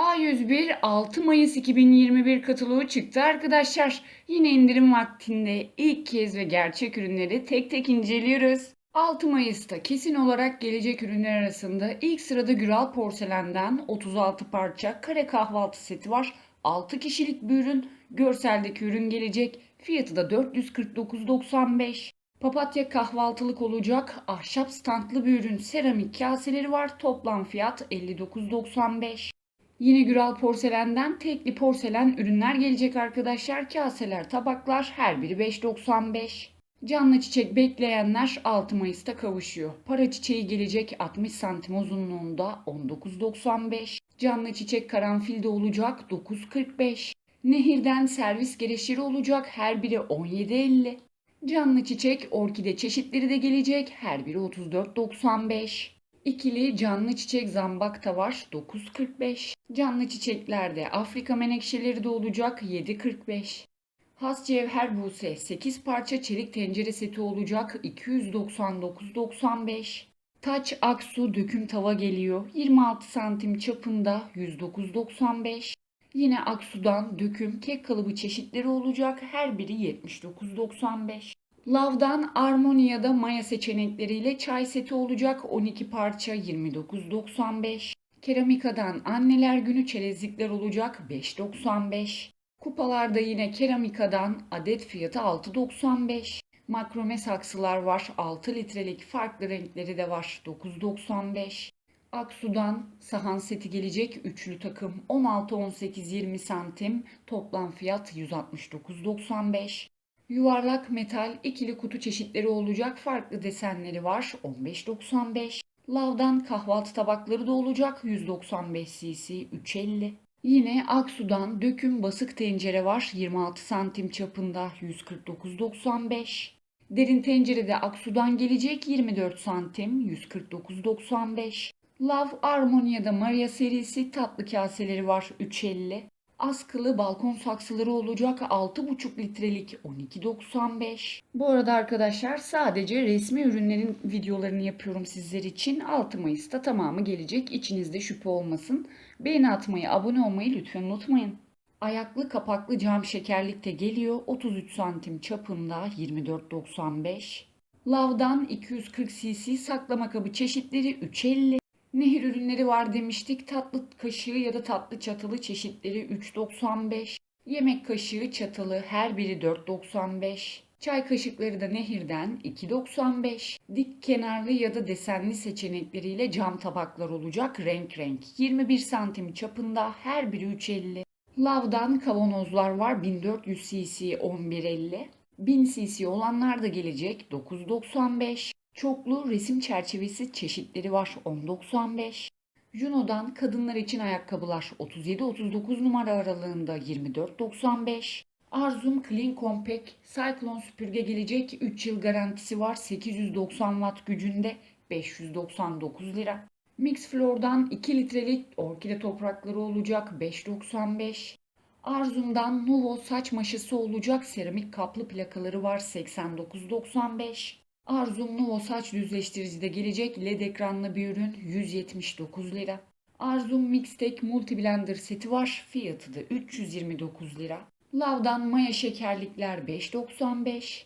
A101 6 Mayıs 2021 kataloğu çıktı arkadaşlar. Yine indirim vaktinde ilk kez ve gerçek ürünleri tek tek inceliyoruz. 6 Mayıs'ta kesin olarak gelecek ürünler arasında ilk sırada Güral Porselen'den 36 parça kare kahvaltı seti var. 6 kişilik bir ürün. Görseldeki ürün gelecek. Fiyatı da 449.95. Papatya kahvaltılık olacak. Ahşap standlı bir ürün. Seramik kaseleri var. Toplam fiyat 59.95. Yine Güral Porselen'den tekli porselen ürünler gelecek arkadaşlar. Kaseler, tabaklar her biri 5.95. Canlı çiçek bekleyenler 6 Mayıs'ta kavuşuyor. Para çiçeği gelecek 60 santim uzunluğunda 19.95. Canlı çiçek karanfilde olacak 9.45. Nehirden servis gereçleri olacak her biri 17.50. Canlı çiçek orkide çeşitleri de gelecek her biri 34.95. İkili canlı çiçek zambak da var 9.45. Canlı çiçeklerde Afrika menekşeleri de olacak 7.45. Has cevher buse 8 parça çelik tencere seti olacak 299.95. Taç aksu döküm tava geliyor 26 santim çapında 109.95. Yine aksudan döküm kek kalıbı çeşitleri olacak her biri 79.95. Lav'dan Armonia'da maya seçenekleriyle çay seti olacak 12 parça 29.95. Keramikadan anneler günü çerezlikler olacak 5.95. Kupalarda yine keramikadan adet fiyatı 6.95. Makrome saksılar var 6 litrelik farklı renkleri de var 9.95. Aksu'dan sahan seti gelecek üçlü takım 16-18-20 santim toplam fiyat 169.95. Yuvarlak metal ikili kutu çeşitleri olacak farklı desenleri var 15.95. Lav'dan kahvaltı tabakları da olacak 195 cc 3.50. Yine Aksu'dan döküm basık tencere var 26 santim çapında 149.95. Derin tencerede Aksu'dan gelecek 24 santim 149.95. Lav Armonia'da Maria serisi tatlı kaseleri var 3.50. Askılı balkon saksıları olacak 6,5 litrelik 12.95. Bu arada arkadaşlar sadece resmi ürünlerin videolarını yapıyorum sizler için. 6 Mayıs'ta tamamı gelecek. İçinizde şüphe olmasın. Beğeni atmayı, abone olmayı lütfen unutmayın. Ayaklı kapaklı cam şekerlik de geliyor. 33 santim çapında 24.95. Lav'dan 240 cc saklama kabı çeşitleri 3.50. Nehir ürünleri var demiştik. Tatlı kaşığı ya da tatlı çatalı çeşitleri 3.95. Yemek kaşığı çatalı her biri 4.95. Çay kaşıkları da nehirden 2.95. Dik kenarlı ya da desenli seçenekleriyle cam tabaklar olacak renk renk. 21 santim çapında her biri 3.50. Lav'dan kavanozlar var 1400 cc 11.50. 1000 cc olanlar da gelecek 9.95. Çoklu resim çerçevesi çeşitleri var 10.95. Juno'dan kadınlar için ayakkabılar 37-39 numara aralığında 24.95. Arzum Clean Compact Cyclone süpürge gelecek 3 yıl garantisi var 890 watt gücünde 599 lira. Mix Floor'dan 2 litrelik orkide toprakları olacak 5.95. Arzum'dan Nuvo saç maşası olacak seramik kaplı plakaları var 89.95. Arzum Nuvo saç düzleştiricide gelecek led ekranlı bir ürün 179 lira. Arzum Mixtec Multi Blender seti var. Fiyatı da 329 lira. Lav'dan maya şekerlikler 5.95.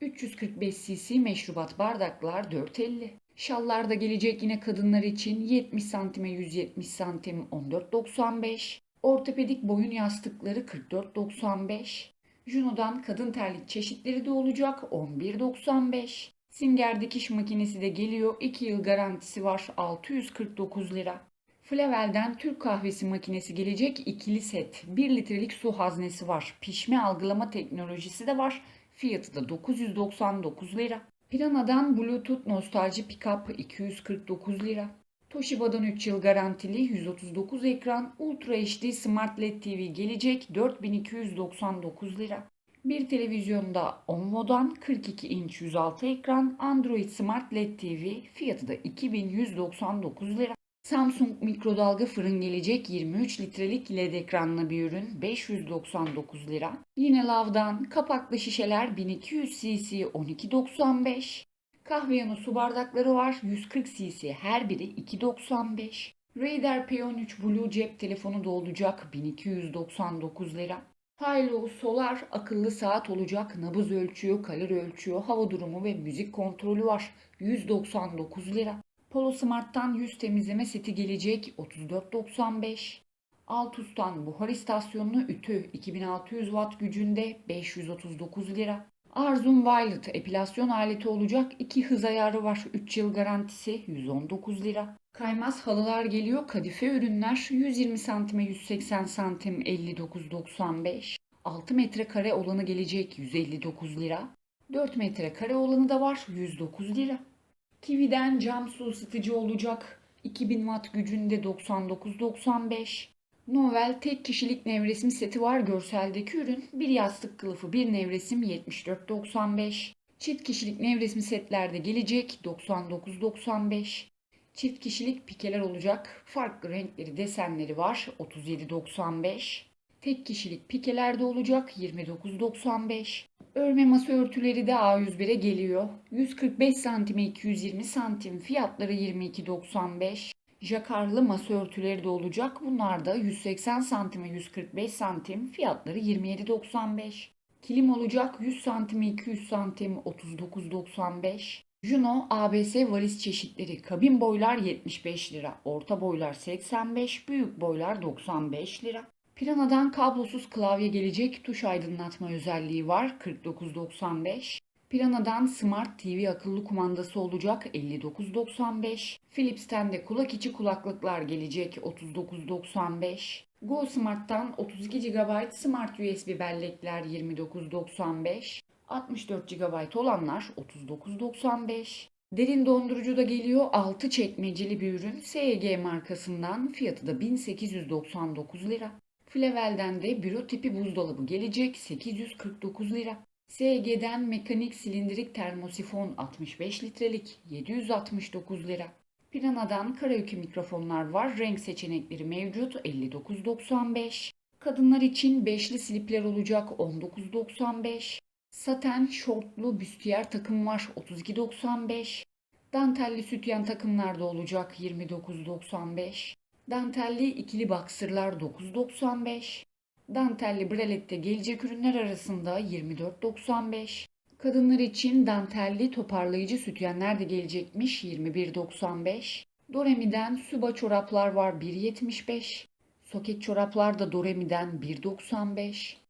345 cc meşrubat bardaklar 4.50. Şallar da gelecek yine kadınlar için 70 santime 170 santim 14.95. Ortopedik boyun yastıkları 44.95. Juno'dan kadın terlik çeşitleri de olacak 11.95. Singer dikiş makinesi de geliyor. 2 yıl garantisi var. 649 lira. Flavel'den Türk kahvesi makinesi gelecek ikili set. 1 litrelik su haznesi var. Pişme algılama teknolojisi de var. Fiyatı da 999 lira. Pirana'dan Bluetooth nostalji pickup 249 lira. Toshiba'dan 3 yıl garantili 139 ekran Ultra HD Smart LED TV gelecek 4299 lira. Bir televizyonda Onvo'dan 42 inç 106 ekran Android Smart LED TV fiyatı da 2199 lira. Samsung mikrodalga fırın gelecek 23 litrelik LED ekranlı bir ürün 599 lira. Yine Lav'dan kapaklı şişeler 1200 cc 12.95. Kahve yanı su bardakları var 140 cc her biri 2.95. Raider P13 Blue cep telefonu da olacak 1299 lira. Hilo Solar akıllı saat olacak. Nabız ölçüyor, kalori ölçüyor, hava durumu ve müzik kontrolü var. 199 lira. Polo Smart'tan yüz temizleme seti gelecek 34.95. Altus'tan buhar istasyonlu ütü 2600 watt gücünde 539 lira. Arzum Violet epilasyon aleti olacak. 2 hız ayarı var. 3 yıl garantisi 119 lira. Kaymaz halılar geliyor. Kadife ürünler 120 santime 180 santim 59.95. 6 metrekare olanı gelecek 159 lira. 4 metrekare olanı da var 109 lira. Kiwi'den cam su ısıtıcı olacak. 2000 watt gücünde 99.95. Novel tek kişilik nevresim seti var görseldeki ürün. Bir yastık kılıfı bir nevresim 74.95. Çift kişilik nevresim setlerde gelecek 99.95. Çift kişilik pikeler olacak. Farklı renkleri desenleri var 37.95. Tek kişilik pikeler de olacak 29.95. Örme masa örtüleri de A101'e geliyor. 145 santime 220 santim fiyatları 22.95. Jakarlı masa örtüleri de olacak. Bunlar da 180 santime 145 santim fiyatları 27.95. Kilim olacak 100 santime 200 santim 39.95. Juno ABS valiz çeşitleri kabin boylar 75 lira, orta boylar 85, büyük boylar 95 lira. Pirana'dan kablosuz klavye gelecek tuş aydınlatma özelliği var 49.95. Pirana'dan Smart TV akıllı kumandası olacak 59.95. Philips'ten de kulak içi kulaklıklar gelecek 39.95. Go Smart'tan 32 GB Smart USB bellekler 29.95. 64 GB olanlar 39.95. Derin dondurucu da geliyor 6 çekmeceli bir ürün SEG markasından fiyatı da 1899 lira. Flevel'den de büro tipi buzdolabı gelecek 849 lira. SG'den mekanik silindirik termosifon 65 litrelik 769 lira. Pirana'dan karaoke mikrofonlar var. Renk seçenekleri mevcut 59.95. Kadınlar için beşli slipler olacak 19.95. Saten şortlu büstiyer takım var 32.95. Dantelli sütyen takımlar da olacak 29.95. Dantelli ikili baksırlar 9.95. Dantelli bralette gelecek ürünler arasında 24.95. Kadınlar için dantelli toparlayıcı sütyenler de gelecekmiş 21.95. Doremi'den suba çoraplar var 1.75. Soket çoraplar da Doremi'den 1.95.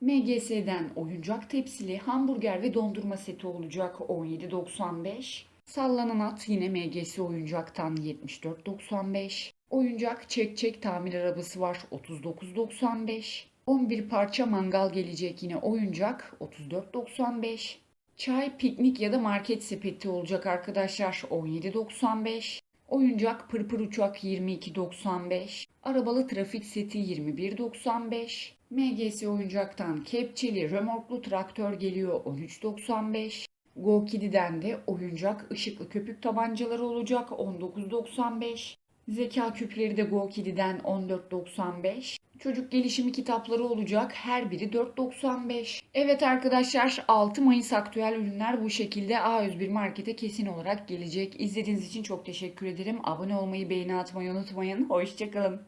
MGS'den oyuncak tepsili hamburger ve dondurma seti olacak 17.95. Sallanan at yine MGS oyuncaktan 74.95. Oyuncak çek çek tamir arabası var 39.95. 11 parça mangal gelecek yine oyuncak 34.95. Çay, piknik ya da market sepeti olacak arkadaşlar 17.95. Oyuncak pırpır uçak 22.95. Arabalı trafik seti 21.95. MGS oyuncaktan kepçeli römorklu traktör geliyor 13.95. Go Kiddy'den de oyuncak ışıklı köpük tabancaları olacak 19.95. Zeka küpleri de Go Kiddy'den 14.95. Çocuk gelişimi kitapları olacak. Her biri 4.95. Evet arkadaşlar 6 Mayıs aktüel ürünler bu şekilde A101 Market'e kesin olarak gelecek. İzlediğiniz için çok teşekkür ederim. Abone olmayı, beğeni atmayı unutmayın. Hoşçakalın.